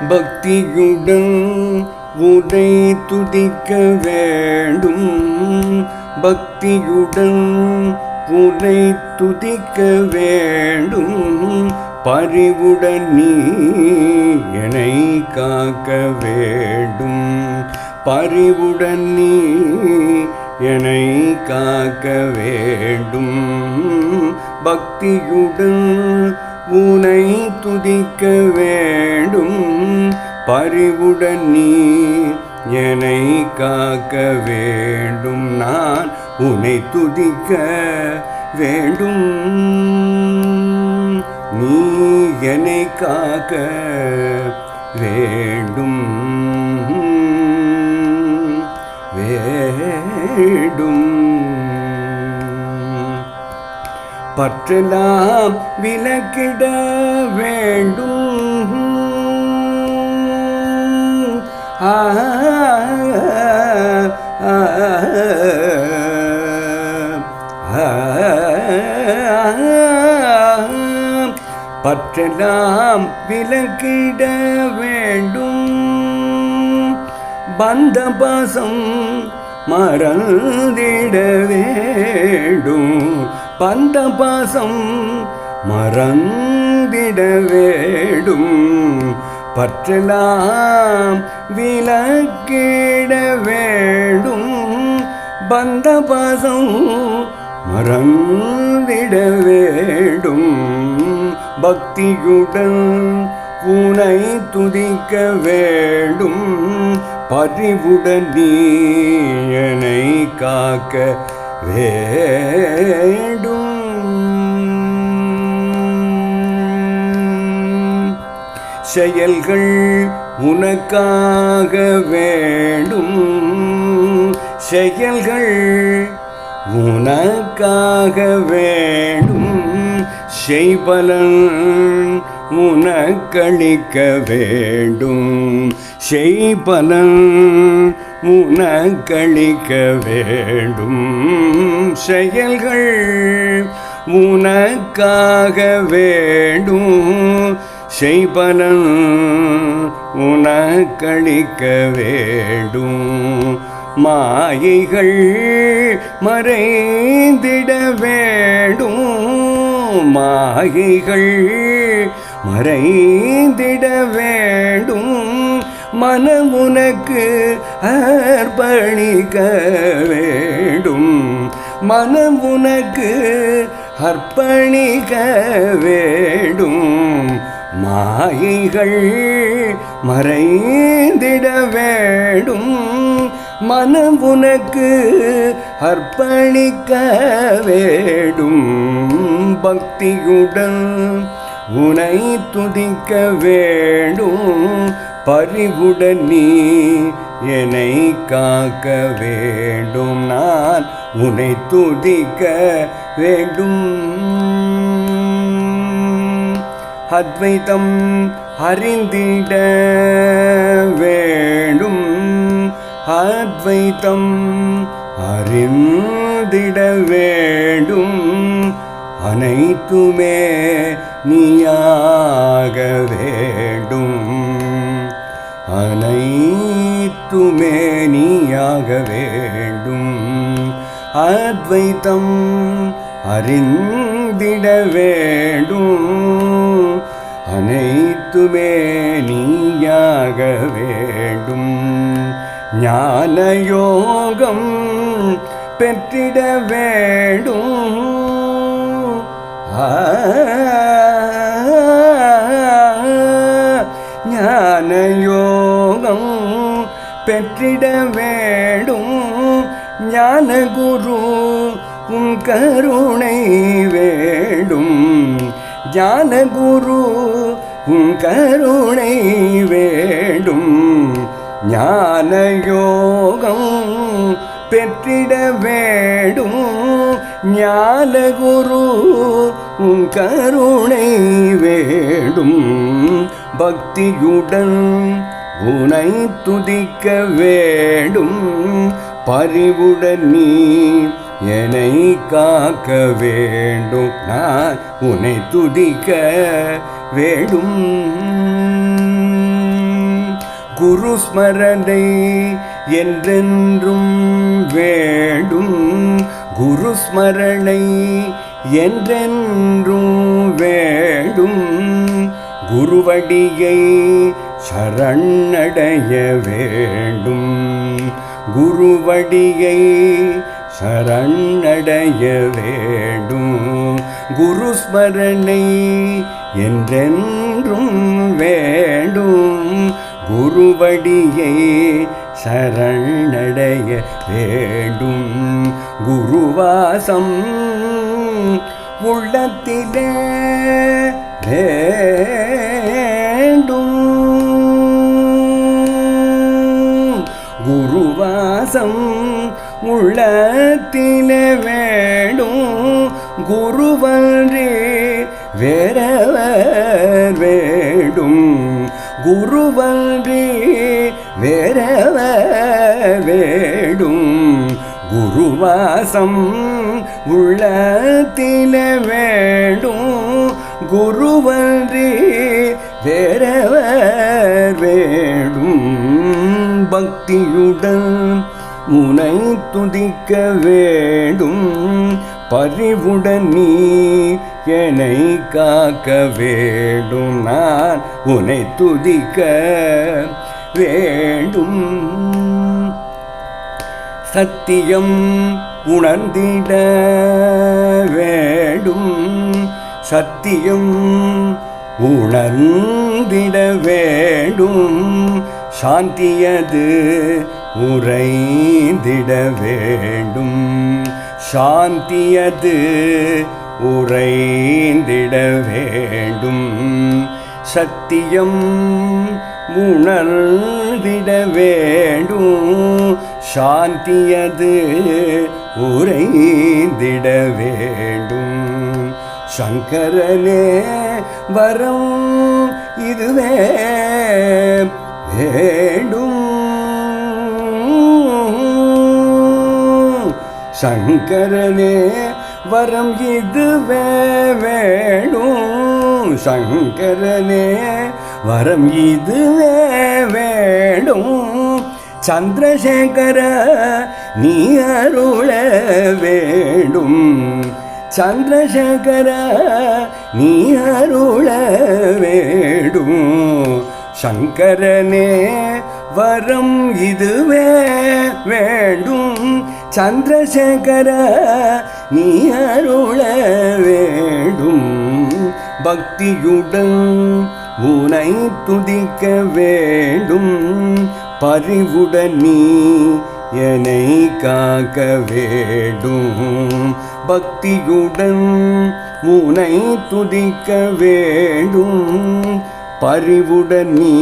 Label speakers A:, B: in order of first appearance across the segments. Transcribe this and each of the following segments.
A: பக்தியுடன் உரை துதிக்க வேண்டும். பக்தியுடன் உரை துதிக்க வேண்டும். பரிவுடன் நீ என்னை காக்க வேண்டும். பரிவுடன் நீ என்னை காக்க வேண்டும். பக்தியுடன் உனை துதிக்க வேண்டும். பரிவுடன் நீ என்னை காக்க வேண்டும். நான் உன்னை துதிக்க வேண்டும். நீ என்னை காக்க வேண்டும். வேண்டும். பற்றலாம் விலக்கிட வேண்டும் பற்றெல்லாம் விலக்கிட வேண்டும் பந்த பாசம் மறந்திட வேண்டும் பந்த பாசம் மறந்திட வேண்டும் பற்றலாம் விலக்கிட வேண்டும் பந்த பாசம் மறந்திட வேண்டும் பக்தியுடன் உனை துதிக்க வேண்டும். பறிவுடன் நீ காக்க வேண்டும். செயல்கள் உனக்காக வேண்டும். செயல்கள் உனக்காக வேண்டும். செய்பலன் உனக்களிக்க வேண்டும். செய்பலன் உனக்களிக்க வேண்டும். செயல்கள் உனக்காக வேண்டும். செய்பலன் உனக்களிக்க வேண்டும். மாயைகள் மறைந்திட வேண்டும் மாயைகள் மறைந்திட வேண்டும். மனமுனக்கு அர்ப்பணிக்க வேண்டும். மனமுனக்கு அர்ப்பணிக்க வேண்டும். மாயைகள் மறைந்திட வேண்டும். மனம் உனக்கு அர்ப்பணிக்க வேடும் பக்தியுடன் உனை துதிக்க வேண்டும். பறிவுடன் நீ என்னை காக்க வேண்டும். நான் உன்னை துதிக்க வேண்டும். அத்வைதம் அறிந்திட வேண்டும். அத்வைத்தம் அறிந்திட வேண்டும் அனைத்துமே நீயாக வேண்டும் அனைத்துமே நீயாக வேண்டும் அத்வைத்தம் அறிந்திட வேண்டும் அனைத்துமே நீயாக வேண்டும் ஞான யோகம் பெற்றிட வேண்டும். ஆ, ஞான யோகம் பெற்றிட வேண்டும். ஞான குரு உன் கருணை வேண்டும். ஞான குரு உன் கருணை வேண்டும். ஞானயோகம் பெற்றிட வேண்டும். ஞானகுரு உன் கருணை வேண்டும். பக்தியுடன் உனை துதிக்க வேண்டும். பரிவுடன் நீ என்னை காக்க வேண்டும். நான் உன்னை துதிக்க வேண்டும். குரு ஸ்மரணை என்றென்றும் வேண்டும். குரு ஸ்மரணை என்றென்றும் வேண்டும். குருவடியை சரணடைய வேண்டும். குருவடியை சரணடைய வேண்டும். குருஸ்மரணை என்றென்றும் வேண்டும். குருவடியை சரணடைய வேண்டும். குருவாசம் உள்ளத்திலே வேண்டும். குருவாசம் உள்ளத்திலே வேண்டும். குருவன்றே வேறவர் வே குருவன்றி வேறவ வேடும் குருவாசம் உள்ளத்தில வேண்டும். குருவன்றி வேறவர் வேடும் பக்தியுடன் முனை துதிக்க வேண்டும். பறிவுடன் நீ என்னை காக்க வேண்டும் நான் உன்னை துதிக்க வேண்டும். சத்தியம் உணர்ந்திட வேண்டும். சத்தியம் உணர்ந்திட வேண்டும். சாந்தியது உறைந்திட வேண்டும். சாந்தியது உறைந்திட வேண்டும். சத்தியம் உணர்ந்திட வேண்டும். சாந்தியது உறைந்திட வேண்டும். சங்கரனே வரம் இதுவே. ஏ சங்கரனே வரம் இதுவே வேணும். சங்கரனே வரம் இதுவே வேணும். சந்திரசேகர நீ அருள வேண்டும். சந்திரசேகர நீ அருள வேண்டும். சங்கரனே வரம் இதுவே வேண்டும். சந்திரசேகர நீ அருள வேண்டும். பக்தியுடன் உனை துதிக்க வேண்டும். பறிவுடன் நீ என்னை காக்க வேண்டும். பக்தியுடன் உனை துதிக்க வேண்டும். பறிவுடன் நீ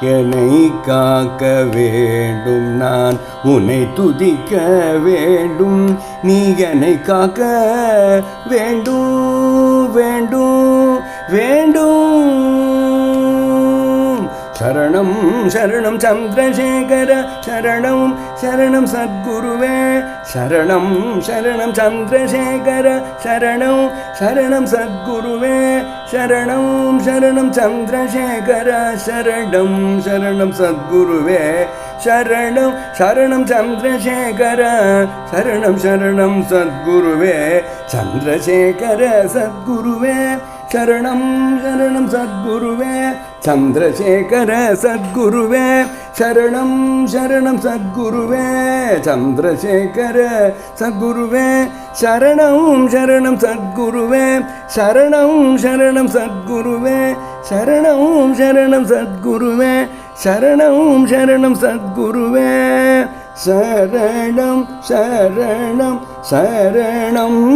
A: என்னை காக்க வேண்டும். நான் உன்னை துதிக்க வேண்டும். நீ என்னை காக்க வேண்டும் வேண்டும் வேண்டும். சரணம் சரணம் சந்திரசேகர சரணம் சரணம் சத்குருவே. சரணம் சரணம் சந்திரசேகர சரணம் சரணம் சத்குருவே. சரணம் சரணம் சந்திரசேகர சரணம் சரணம் சத்குருவே. சரணம் சரணம் சந்திரசேகர சரணம் சரணம் சத்குருவே. சந்திரசேகர சத்குருவே. சரணம் சரணம் சத்குருவே. சந்திரசேகர சத்குருவே. சரணம் சரணம் சத்குருவே. சந்திரசேகர சத்குருவே. சரணம் சரணம் சத்குருவே. சரணம் சரணம் சத்குருவே. சரணம் சரணம் சத்குருவே. சரணம் சரணம் சத்குருவே. சரணம் சரணம் சரணம்.